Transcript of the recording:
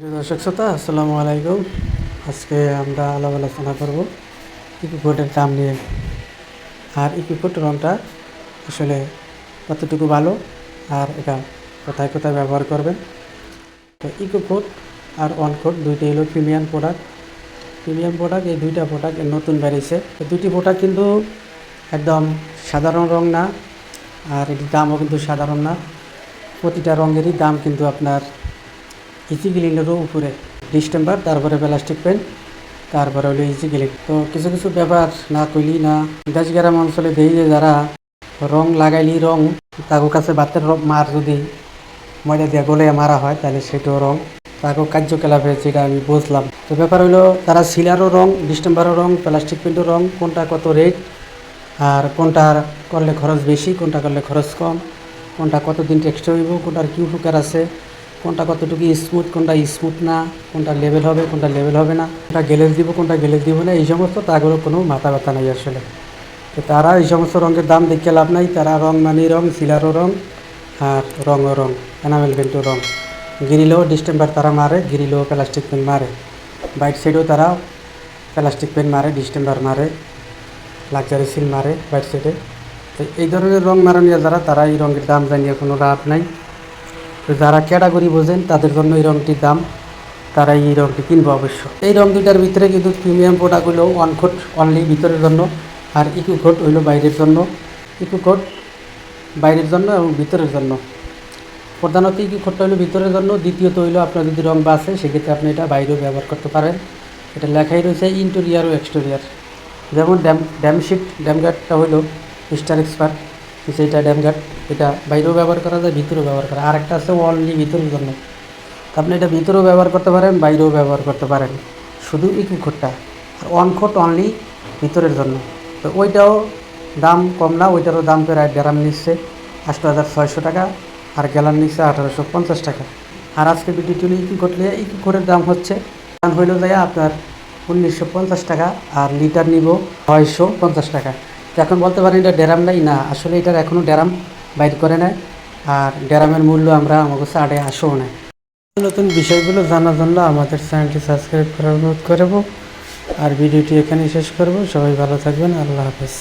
দর্শক শ্রোতা, আসসালামু আলাইকুম। আজকে আমরা আলাপ আলোচনা করব ইকুকোটের দাম নিয়ে। আর ইকুকোট রঙটা আসলে কতটুকু ভালো আর এটা কোথায় কোথায় ব্যবহার করবেন। তো ইকোকোট আর অনকোট দুইটাই হলো প্রিমিয়াম প্রোডাক্ট। প্রিমিয়াম প্রোডাক্ট, এই দুইটা প্রোডাক্ট নতুন বেরিয়েছে তো দুইটি প্রোডাক্ট কিন্তু একদম সাধারণ রং না, আর এটির দামও কিন্তু সাধারণ না। প্রতিটা রঙেরই দাম কিন্তু আপনার ইজি গ্লিনেরও উপরে ডিস্টেম্বার তারপরে প্লাস্টিক পেন, তারপরে হলো ইজি গ্লিন তো কিছু কিছু ব্যাপার না কইলি না গাছগ্রাম অঞ্চলে দেই যে যারা রং লাগাইলি রং তাগো কাছে বাতের মার যদি ময়দা দিয়ে গলে মারা হয়, তাহলে সেটাও রং। তাকেও কার্যকলাপে যেটা আমি বুঝলাম। তো ব্যাপার হলো, তারা সিলারও রং ডিস্টেম্বারও রং, প্লাস্টিক পেন্টও রং, কোনটা কত রেট, আর কোনটা করলে খরচ বেশি, কোনটা করলে খরচ কম, কোনটা কতদিন টেক্সট হইব, কোনটার কি উপকার আছে কোনটা কতটুকু স্মুথ কোনটা স্মুথ না, কোনটা লেভেল হবে, কোনটা লেভেল হবে না, কোনটা গেলেজ দিব, কোনটা গেলেজ দিব না, এই সমস্ত তাগুলো কোনো মাথা ব্যথা নেই আসলে। তো তারা এই সমস্ত রঙের দাম দেখে লাভ নাই, তারা রং মানি রং সিলারও রং, আর রঙও রং এনামেল পেন্টও রং। গিরিলেও ডিস্টেম্বার তারা মারে গিরিলেও প্লাস্টিক পেন মারে। বাইট সাইডেও তারা প্লাস্টিক পেন মারে ডিস্টেম্বার মারে লাক্সারি সিল মারে বাইট সাইডে তো এই ধরনের রং মারানিয়া যারা, তারা এই রঙের দাম জানিয়ে কোনো লাভ নাই। তো যারা ক্যাটাগরি বোঝেন, তাদের জন্য এই রঙটির দাম, তারা এই রঙটি কিনবো অবশ্য। এই রং দুইটার ভিতরে কিন্তু প্রিমিয়াম প্রোডাক্ট হলো ওয়ান কোট অনলি ভিতরের জন্য, আর ইকু কোট হইল বাইরের জন্য। ইকু কোট বাইরের জন্য এবং ভিতরের জন্য। প্রধানত ইকু কোটটা হলো ভিতরের জন্য, দ্বিতীয়ত হইল আপনার যদি রং বাসে, সেক্ষেত্রে আপনি এটা বাইরেও ব্যবহার করতে পারেন। এটা লেখাই রয়েছে ইন্টেরিয়ার ও এক্সটেরিয়ার যেমন ড্যাম ড্যাম শিট ড্যাম গার্ডটা হলো স্টার এক্সপার্ট সেইটা ড্যাম গার্ড এটা বাইরেও ব্যবহার করা যায়, ভিতরেও ব্যবহার করা আর একটা আছে অনলি ভিতরের জন্য। আপনি এটা ভিতরেও ব্যবহার করতে পারেন, বাইরেও ব্যবহার করতে পারেন। শুধু ইকু খোটটা আর ওয়ান খোট অনলি ভিতরের জন্য। তো ওইটাও দাম কম না, ওইটারও দাম প্রায় গ্রাম নিচ্ছে। আষ্ট হাজার ছয়শো টাকা, আর গ্যালান নিচ্ছে আঠারোশো পঞ্চাশ টাকা। আর আজকে ভিডিও তুলে ইকু করলে ইকু খোরের দাম হচ্ছে? দাম হইল যায় আপনার উনিশশো পঞ্চাশ টাকা, আর লিটার নিব ছয়শো পঞ্চাশ টাকা। এখন বলতে পারেন এটা ড্যারাম নাই, না, আসলে এটার এখনও ড্যারাম বাইর করে নেয় আর ড্যারামের মূল্য আমরা আমার কাছে আড়ে আসেও না নতুন বিষয়গুলো জানার জন্য আমাদের চ্যানেলটি সাবস্ক্রাইব করার অনুরোধ করব, আর ভিডিওটি এখানেই শেষ করব, সবাই ভালো থাকবেন, আল্লাহ হাফেজ।